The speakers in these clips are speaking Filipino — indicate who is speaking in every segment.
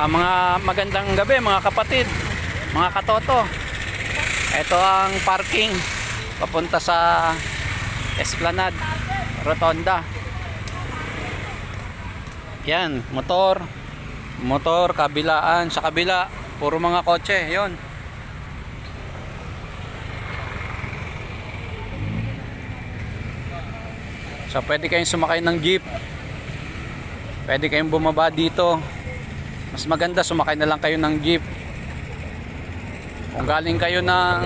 Speaker 1: Ah, mga magandang gabi mga kapatid, mga katoto. Ito ang parking papunta sa Esplanade, Rotonda. Yan, motor, motor, kabilaan, sa kabila, puro mga kotse, yon. So pwede kayong sumakay ng jeep. Pwede kayong bumaba dito. Mas maganda sumakay na lang kayo ng jeep. Kung galing kayo ng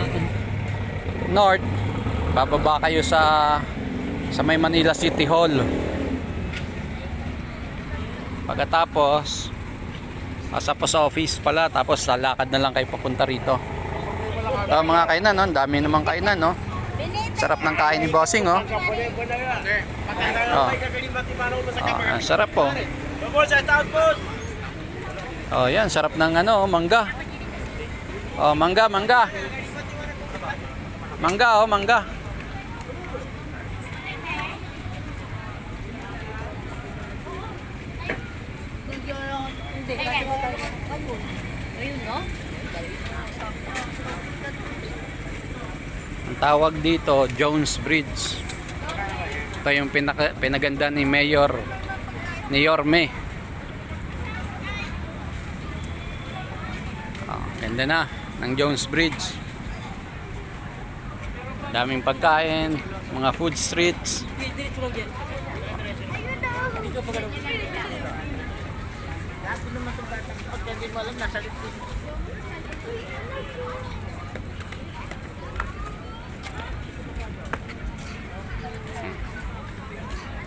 Speaker 1: north, bababa kayo sa sa may Manila City Hall. Pagkatapos, nasa post office pala, tapos lalakad na lang kayo papunta rito. Ah, mga kainan, no? Dami namang kainan, no? Sarap ng kain ni Bossing, oh. Oh. Oh, ang sarap po. Oh, yan, sarap ng ano, oh, mangga. Oh, mangga, mangga. Mangga, oh, mangga. Ang tawag dito, Jones Bridge. Ito yung pinaka, pinaganda ni Mayor ni Yorme. Ganda na ng Jones Bridge. Daming pagkain, mga food streets.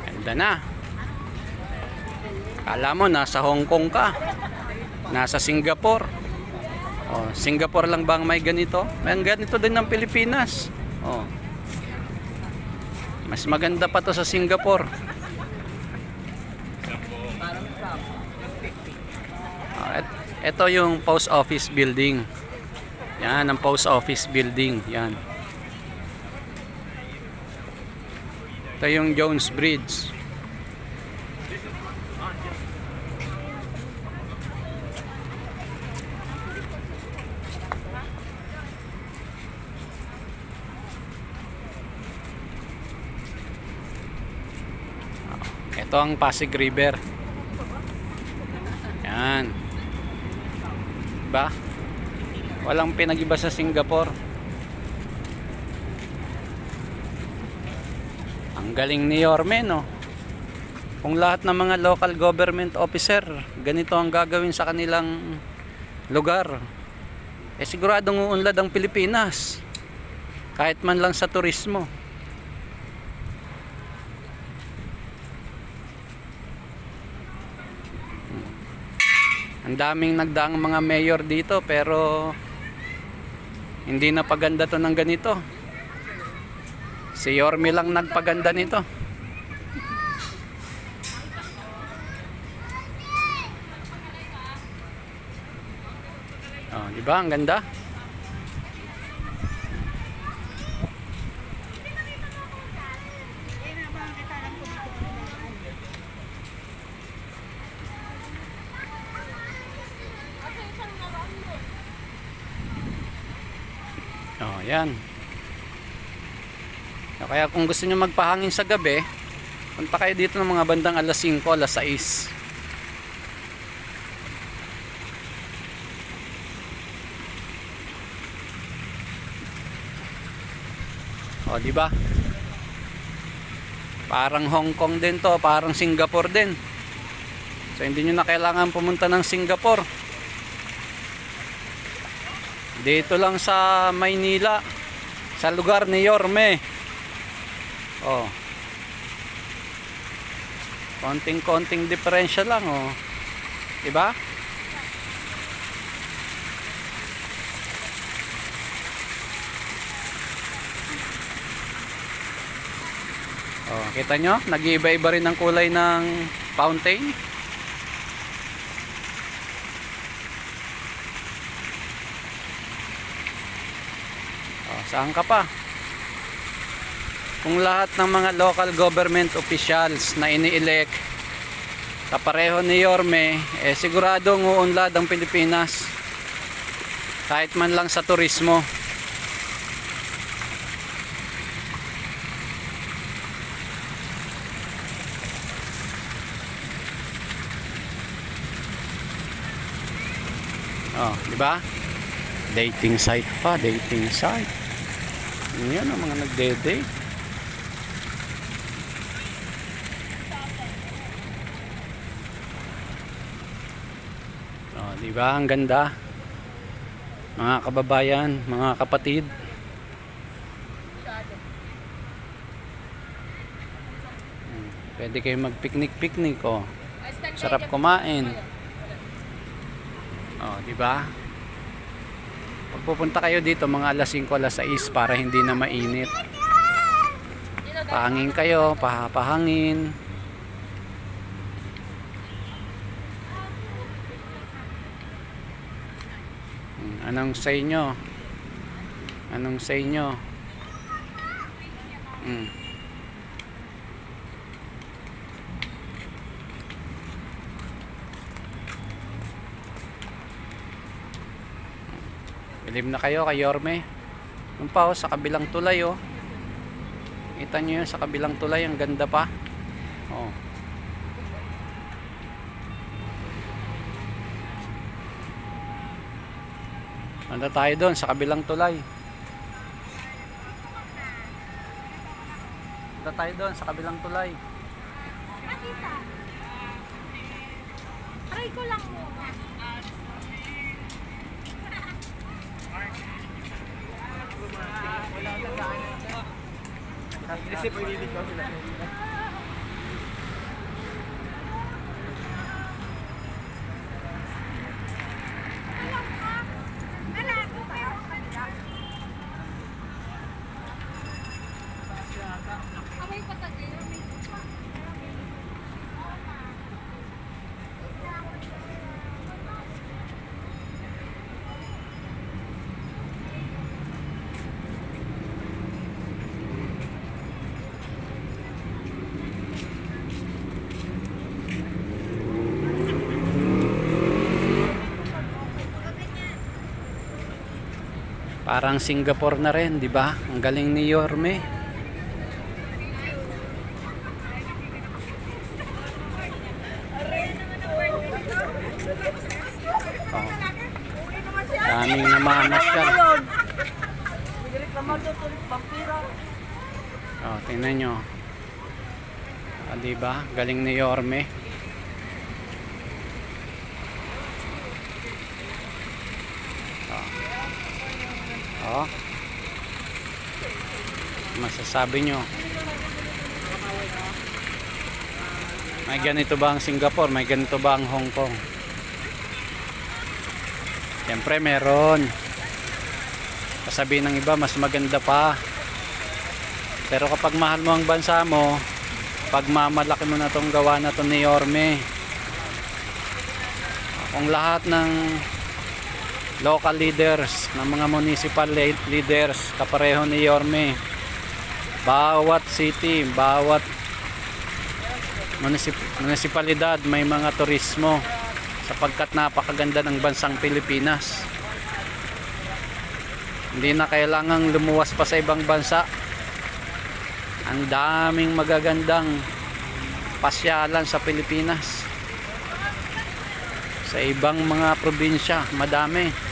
Speaker 1: Ganda na. Kala mo nasa Hong Kong ka. Nasa Singapore. Oh, Singapore lang ba ang may ganito? May ganito din ng Pilipinas. Oh. Mas maganda pa to sa Singapore. Ito yung post office building. Yan ang post office building. Yan. Ito yung Jones Bridge. Ito ang Pasig River. Yan. Diba? Walang pinag-iba sa Singapore. Ang galing ni Yorme, no? Kung lahat ng mga local government officer, ganito ang gagawin sa kanilang lugar. Eh siguradong uunlad ang Pilipinas. Kahit man lang sa turismo. Ang daming nagdaang mga mayor dito pero hindi na paganda to ng ganito. Si Yorme lang nagpaganda nito. Oh, di ba? Ang ganda. Yan. O Kaya kung gusto niyo magpahangin sa gabi, punta kayo dito ng mga bandang alas 5, alas 6. O, di ba? Parang Hong Kong din to, parang Singapore din. So hindi niyo na kailangan pumunta ng Singapore. Dito lang sa Maynila, sa lugar ni Yorme. Oh. Konting-konting diferensya lang, oh. 'Di ba? Oh, kita nyo? Nag-iiba-iba rin ang kulay ng fountain. Saan ka pa? Kung lahat ng mga local government officials na ini-elect kapareho ni Yorme, eh siguradong uunlad ang Pilipinas. Kahit man lang sa turismo. Oh, di ba? Dating site pa, dating site. Yan ang mga nagde-date. Oh, di ba? Ang ganda. Mga kababayan, mga kapatid. Pwede kayo mag-picnic-picnic, oh. Sarap kumain. Oh, di ba? Pupunta kayo dito mga alas 5, alas 6 para hindi na mainit. Pahangin kayo, pahapahangin. Anong sa inyo? Anong sa inyo? Hmm. Bilim na kayo kay Yorme. Yung pa oh, sa kabilang tulay oh. Kita nyo yun sa kabilang tulay, ang ganda pa. Oh. Anda tayo doon sa kabilang tulay. Anda tayo doon sa kabilang tulay.
Speaker 2: Nakita. Try ko lang muna. Kamay
Speaker 1: Parang Singapore na rin, di ba? Ang galing ni Yorme. Oh. Daming namamasyal. Oh, tingnan nyo. Ah, di ba? Galing ni Yorme. Oh. Masasabi nyo. May ganito ba ang Singapore? May ganito ba ang Hong Kong? Siyempre meron. Kasabihin ng iba, mas maganda pa. Pero kapag mahal mo ang bansa mo, pagmamalaki mo na tong gawa na to ni Yorme. Kung lahat ng local leaders, ng mga municipal le- leaders, kapareho ni Yorme. Bawat city, bawat municip- municipalidad may mga turismo sapagkat napakaganda ng bansang Pilipinas. Hindi na kailangang lumuwas pa sa ibang bansa. Ang daming magagandang pasyalan sa Pilipinas. Sa ibang mga probinsya, madami.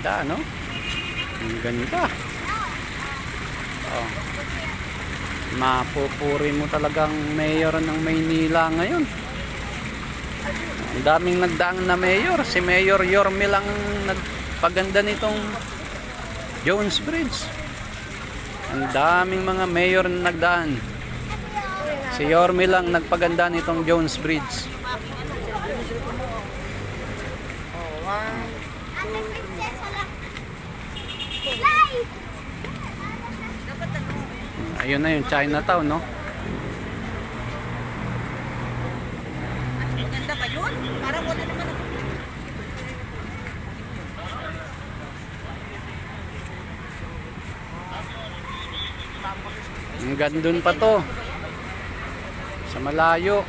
Speaker 1: Ganda, no? Ang ganda. Oh. Mapupuri mo talagang mayor ng Maynila ngayon. Ang daming nagdaang na mayor. Si Mayor Yorme lang nagpaganda nitong Jones Bridge. Ang daming mga mayor na nagdaan. Si Yorme lang nagpaganda nitong Jones Bridge. Ayun na yung Chinatown, no?
Speaker 3: Ang ganda ba yun? Parang wala naman
Speaker 1: Hanggang dun pa to. Sa malayo.